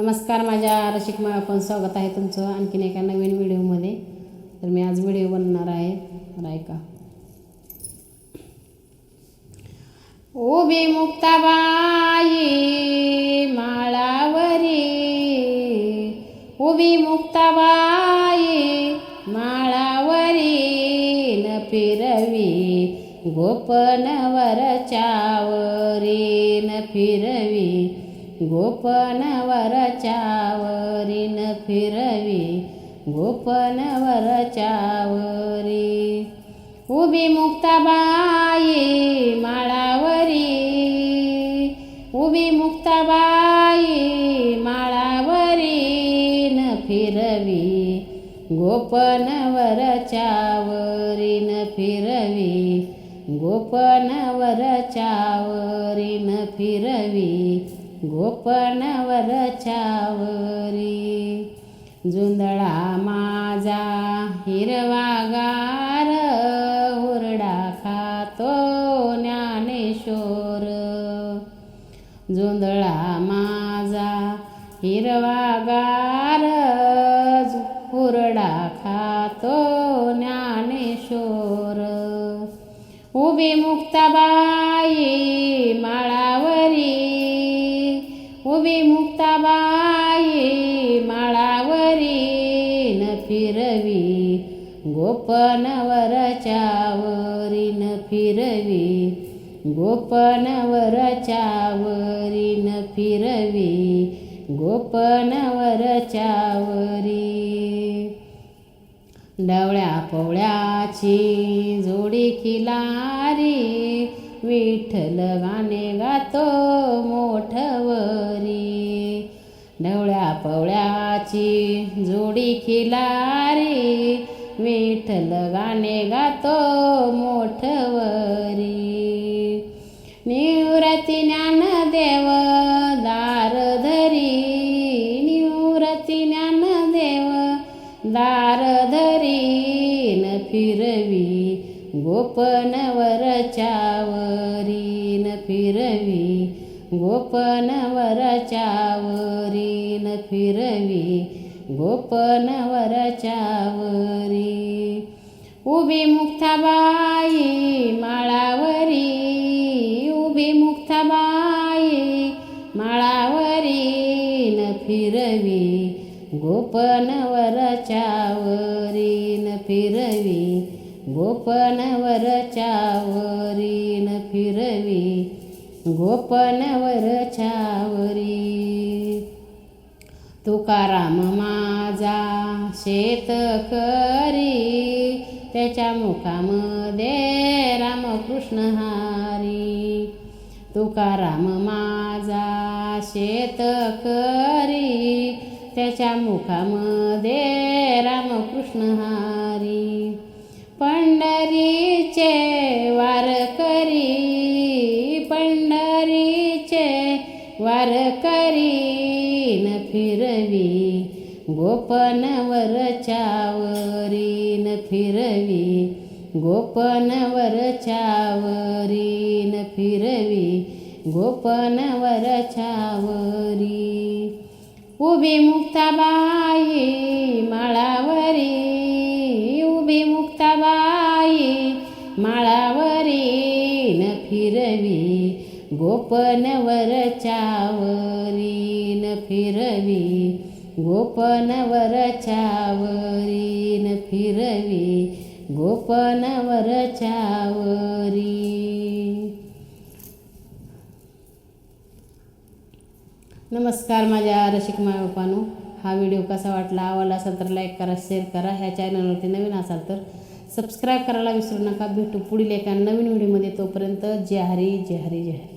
नमस्कार माझ्या रसिक मा पण स्वागत आहे तुमचं आणखीन एका नवीन व्हिडिओमध्ये. तर मी आज व्हिडिओ बनणार आहे. तर ऐका. उभी मुक्ताबाई माळावरी. उभी मुक्ताबाई माळावरी न फिरवी गोपनवरच्यावरी न फिरवी. गोपनवर वरचावरीन फिरवी गोपनवर चावरी उभी मुक्ताबाई माळावरी. उभी मुक्ताबाई माळावरी न फिरवी गोपनवर चावरी न फिरवी गोपनवर चावरी न फिरवी गोपणवर छावरी जुंदळा माझा हिरवागार हुरडा खातो ज्ञानेश्वर जुंदळा माझा हिरवागार उरडा खातो ज्ञानेश्वर उभी मुक्ताबाई माळावरी उभी मुक्ताबाई माळावरी न फिरवी गोपनवरचावरीन न फिरवी गोपनवरचावरीन न फिरवी गोपनवर चावरी डवळ्या पवळ्याची जोडी खिलारी विठ्ठल गाणे गातो मोठवरी. ढवळ्या पवळ्याची जोडी खिलारी. विठ्ठल गाणे गातो मोठवरी. निवृत्ती ज्ञानदेव दारधरी निवृत्ती ज्ञानदेव दारधरी न फिरवी. गोपनवर फिरवी गोपनवर फिरवी गोपनवरचावरी उभी मुक्ताबाई माळावरी उभी मुक्ताबाई माळावरीन फिरवी गोपनवर फिरवी गोपनवर चावरी फिरवी गोपनवर चावरी तुकाराम माझा शेतकरी त्याच्या मुखामध्ये रामकृष्ण हारी. तुकाराम माझा शेतकरी त्याच्या मुखामध्ये रामकृष्ण हारी. वारकरी करीन फिरवी गोपनवर चावरीन फिरवी गोपनवर चावरीन फिरवी गोपनवर चावरी. उभी मुक्ताबाई माळावरी उभी मुक्ताबाई माळावरीन फिरवी गोपनवर चावरी फिरवी गोपनवर चावरी फिरवी गोपनवर चावरी. नमस्कार माझ्या रसिक मायबापानो हा व्हिडिओ कसा वाटला आवडला असेल तर लाईक करा शेअर करा. ह्या चॅनलवरती नवीन असाल तर सबस्क्राईब करायला विसरू नका. भेटू पुढील एका नवीन व्हिडिओमध्ये. तोपर्यंत जय हरी जय हरी जय हरी.